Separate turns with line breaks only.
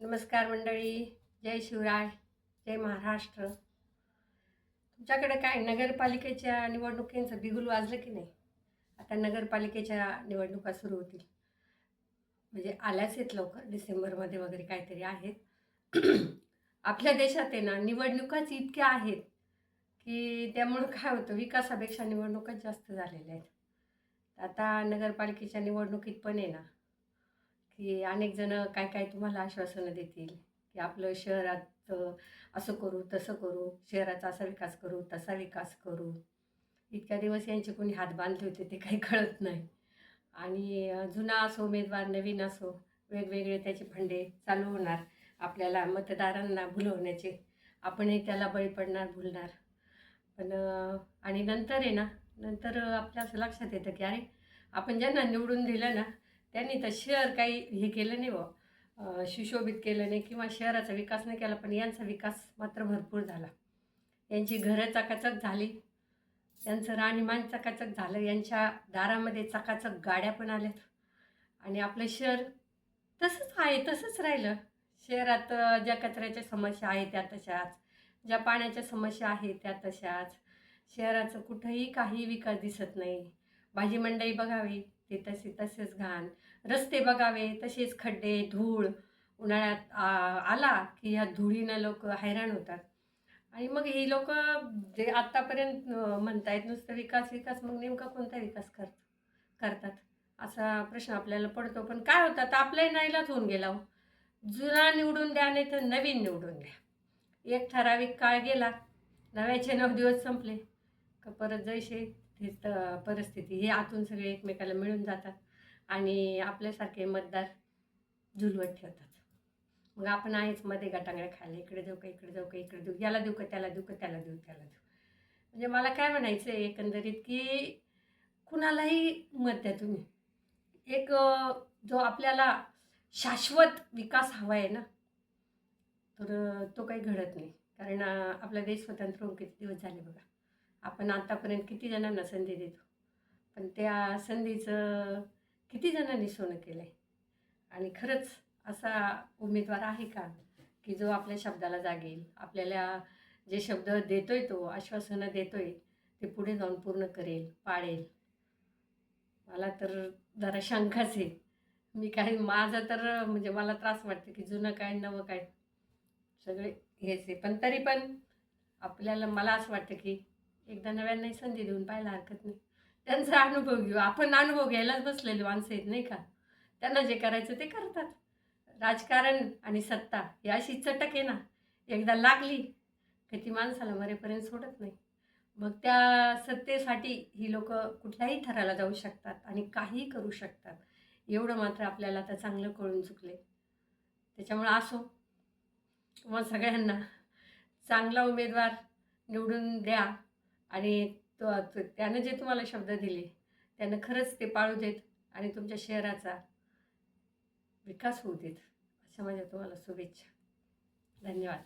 नमस्कार मंडळी जय शिवराय जय महाराष्ट्र. तुमच्याकडे काय नगरपालिकेच्या निवडणुकींचं बिगुल वाजलं की नाही? आता नगरपालिकेच्या निवडणुका सुरू होतील. म्हणजे आल्याच आहेत लवकर डिसेंबरमध्ये वगैरे काहीतरी आहेत. आपल्या देशात आहे ना निवडणुकाच इतक्या आहेत की त्यामुळं काय होतं विकासापेक्षा निवडणुकाच जास्त झालेल्या आहेत. आता नगरपालिकेच्या निवडणुकीत पण आहे ना की अनेक जण काय काय तुम्हाला आश्वासनं देतील? की आपलं शहरात असं करू तसं करू शहराचा असा विकास करू तसा विकास करू. इतक्या दिवस यांचे कोणी हात बांधले होते ते काही कळत नाही. आणि जुना असो उमेदवार नवीन असो वेगवेगळे त्याचे फंडे चालू होणार. आपल्याला मतदारांना भुलवण्याचे आपणही त्याला बळी पडणार भुलणार. पण आणि नंतर आहे ना नंतर आपल्या असं लक्षात येतं की अरे आपण ज्यांना निवडून दिलं ना त्यांनी तर शहर काही हे केलं नाही व सुशोभित केलं नाही किंवा शहराचा विकास नाही केला पण यांचा विकास मात्र भरपूर झाला. यांची घरं चकाचक झाली. त्यांचं राहणीमान चकाचक झालं. यांच्या दारामध्ये चकाचक गाड्या पण आल्यात. आणि आपलं शहर तसंच आहे तसंच राहिलं. शहरात ज्या कचऱ्याच्या समस्या आहेत त्या तशाच. ज्या पाण्याच्या समस्या आहेत त्या तशाच. शहराचं कुठंही काही विकास दिसत नाही. भाजी मंडई बघावी. ते तसे तसेच घाण. रस्ते बघावे तसेच खड्डे धूळ. उन्हाळ्यात आ- आला की ह्या धुळीनं लोक हैराण होतात. आणि मग ही लोक जे आत्तापर्यंत म्हणतायत नुसतं विकास विकास मग नेमका कोणता विकास कर करतात? असा प्रश्न आपल्याला पडतो. पण काय होतात आपलाही नाईलाच होऊन गेला हो. जुना निवडून द्या नाही तर नवीन निवडून द्या. एक ठराविक काळ गेला. नव्याचे नऊ दिवस संपले. का परत जैसे तेच तर परिस्थिती हे आतून सगळे एकमेकाला मिळून जातात आणि आपल्यासारखे मतदार झुलवत ठेवतात. मग आपण आहेच मध्ये गटांगड्या खायला इकडे देऊ का इकडे देऊ का इकडे देऊ याला देऊ का त्याला देऊ का त्याला देऊ त्याला देऊ. म्हणजे मला काय म्हणायचं आहे एकंदरीत की कुणालाही मत द्या तुम्ही. एक जो आपल्याला शाश्वत विकास हवा आहे ना तर तो काही घडत नाही. कारण आपला देश स्वतंत्र होऊन किती दिवस झाले बघा. आपण आतापर्यंत किती जणांना संधी देतो पण त्या संधीचं किती जणांनी सोनं केलं आहे आणि खरंच असा उमेदवार आहे का? की जो आपल्या शब्दाला जागेल आपल्याला जे शब्द देतोय तो आश्वासनं देतोय ते पुढे जाऊन पूर्ण करेल पाळेल मला तर जरा शंकाच आहे. मी काही माझं तर म्हणजे मला त्रास वाटते की जुनं काय नवं काय सगळे हेच आहे. पण तरी पण आपल्याला मला असं वाटतं की एकदा नव्यांनाही संधी देऊन पाहायला हरकत नाही. त्यांचा अनुभव घेऊ. आपण अनुभव घ्यायलाच बसलेले माणसं आहेत नाही का? त्यांना जे करायचं ते करतात. राजकारण आणि सत्ता ही अशी चटक आहे ना एकदा लागली की ती माणसाला मरेपर्यंत सोडत नाही. मग त्या सत्तेसाठी ही लोक कुठल्याही थराला जाऊ शकतात आणि काहीही करू शकतात. एवढं मात्र आपल्याला आता चांगलं कळून चुकले त्याच्यामुळं असो. मग सगळ्यांना चांगला उमेदवार निवडून द्या. आणि तो त्यानं जे तुम्हाला शब्द दिले त्यानं खरंच ते पाळू देत आणि तुमच्या शहराचा विकास होऊ देत. अशा माझ्या तुम्हाला शुभेच्छा. धन्यवाद.